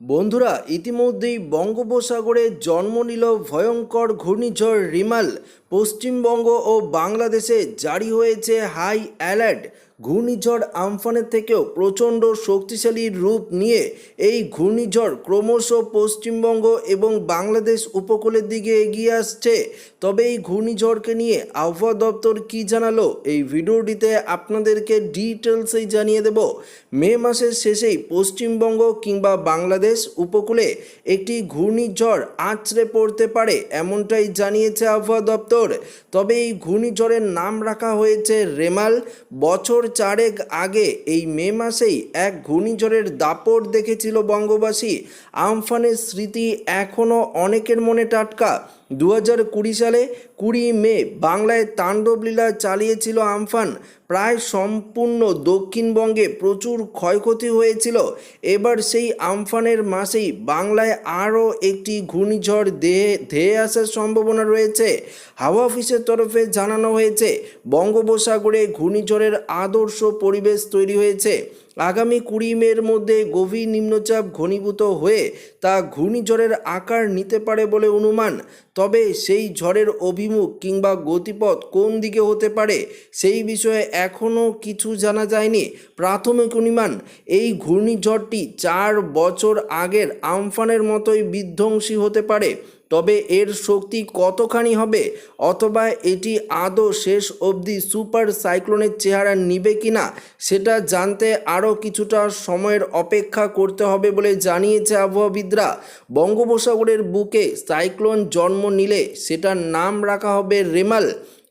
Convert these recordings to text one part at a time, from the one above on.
বন্ধুরা, ইতিমধ্যেই বঙ্গোপসাগরে জন্ম নিল ভয়ঙ্কর ঘূর্ণিঝড় রিমাল। পশ্চিমবঙ্গ ও বাংলাদেশে জারি হয়েছে হাই অ্যালার্ট ঘূর্ণিঝড় আমফানের থেকেও প্রচণ্ড শক্তিশালী রূপ নিয়ে এই ঘূর্ণিঝড় ক্রমশ পশ্চিমবঙ্গ এবং বাংলাদেশ উপকূলের দিকে এগিয়ে আসছে। তবে এই ঘূর্ণিঝড়কে নিয়ে আবহাওয়া দপ্তর কি জানালো এই ভিডিওটিতে আপনাদেরকে ডিটেলসেই জানিয়ে দেব। মে মাসের শেষেই পশ্চিমবঙ্গ কিংবা বাংলাদেশ উপকূলে একটি ঘূর্ণিঝড় আছড়ে পড়তে পারে এমনটাই জানিয়েছে আবহাওয়া দপ্তর। তবে এই ঘূর্ণিঝড়ের নাম রাখা হয়েছে রেমাল। বছর চারেক আগে এই মে মাসেই এক ঘূর্ণিঝড়ের দাপট দেখেছিল বঙ্গবাসী। আমফানের স্মৃতি এখনও অনেকের মনে টাটকা। দু হাজার কুড়ি সালে কুড়ি মে বাংলায় তাণ্ডবলীলা চালিয়েছিল আমফান। প্রায় সম্পূর্ণ দক্ষিণবঙ্গে প্রচুর ক্ষয়ক্ষতি হয়েছিল। এবার সেই আমফানের মাসেই বাংলায় আরও একটি ঘূর্ণিঝড় দেহে, ধেয়ে আসার সম্ভাবনা রয়েছে। হাওয়া অফিসের তরফে জানানো হয়েছে, বঙ্গোপসাগরে ঘূর্ণিঝড়ের আদর্শ পরিবেশ তৈরি হয়েছে। আগামী কুড়ি মের মধ্যে গভীর নিম্নচাপ ঘনীভূত হয়ে তা ঘূর্ণিঝড়ের আকার নিতে পারে বলে অনুমান। তবে সেই ঝড়ের অভিমুখ কিংবা গতিপথ কোন দিকে হতে পারে সেই বিষয়ে এখনও কিছু জানা যায়নি। প্রাথমিক অনুমান, এই ঘূর্ণিঝড়টি চার বছর আগের আমফানের মতোই বিধ্বংসী হতে পারে। তবে এর শক্তি কতখানি হবে অথবা এটি আদৌ শেষ অবধি সুপার সাইক্লোনের চেহারা নিবে কিনা, সেটা জানতে আরও কিছুটা সময়ের অপেক্ষা করতে হবে বলে জানিয়েছে আবহাওয়াবিদরা। বঙ্গোপসাগরের বুকে সাইক্লোন জন্ম নিলে সেটার নাম রাখা হবে রেমাল।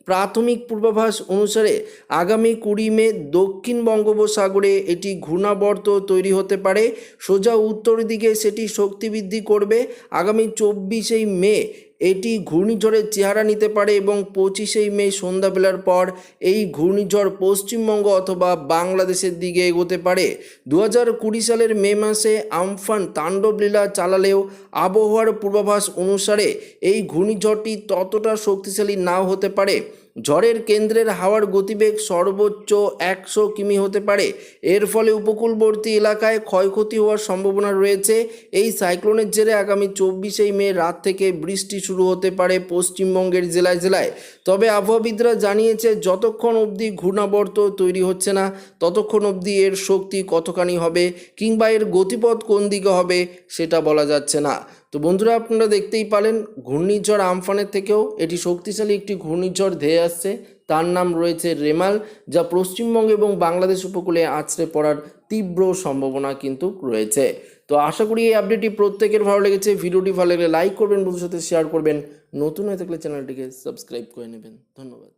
প্রাথমিক পূর্বাভাস অনুসারে আগামী কুড়ি মে দক্ষিণ বঙ্গোপসাগরে এটি ঘূর্ণাবর্ত তৈরি হতে পারে। সোজা উত্তর দিকে সেটি শক্তি বৃদ্ধি করবে। আগামী চব্বিশেই মে এটি ঘূর্ণিঝড়ের চেহারা নিতে পারে এবং পঁচিশেই মে সন্ধ্যাবেলার পর এই ঘূর্ণিঝড় পশ্চিমবঙ্গ অথবা বাংলাদেশের দিকে এগোতে পারে। দু হাজার কুড়ি সালের মে মাসে আমফান তাণ্ডবলীলা চালালেও আবহাওয়ার পূর্বাভাস অনুসারে এই ঘূর্ণিঝড়টি ততটা শক্তিশালী নাও হতে পারে। ঝড়ের কেন্দ্রের হাওয়ার গতিবেগ সর্বোচ্চ একশো কিমি হতে পারে। এর ফলে উপকূলবর্তী এলাকায় ক্ষয়ক্ষতি হওয়ার সম্ভাবনা রয়েছে। এই সাইক্লোনের জেরে আগামী চব্বিশেই মে রাত থেকে বৃষ্টি শুরু হতে পারে পশ্চিমবঙ্গের জেলায় জেলায়। তবে আবহাওয়াবিদরা জানিয়েছে, যতক্ষণ অবধি ঘূর্ণাবর্ত তৈরি হচ্ছে না, ততক্ষণ অবধি এর শক্তি কতখানি হবে কিংবা এর গতিপথ কোন দিকে হবে সেটা বলা যাচ্ছে না। তো বন্ধুরা আপনারা দেখতেই পারেন ঘূর্ণিঝড় আমফানের থেকেও এটি শক্তিশালী একটি ঘূর্ণিঝড় ধেয়ে আসছে। তার নাম রয়েছে রেমাল, যা পশ্চিমবঙ্গ এবং বাংলাদেশ উপকূলে আছড়ে পড়ার তীব্র সম্ভাবনা কিন্তু রয়েছে। তো আশা করি এই আপডেটটি প্রত্যেকের ভালো লেগেছে। ভিডিওটি ভালো লাগলে লাইক করবেন বন্ধুর সাথে শেয়ার করবেন। নতুন হয়ে থাকলে চ্যানেলটিকে সাবস্ক্রাইব করে নেবেন। ধন্যবাদ।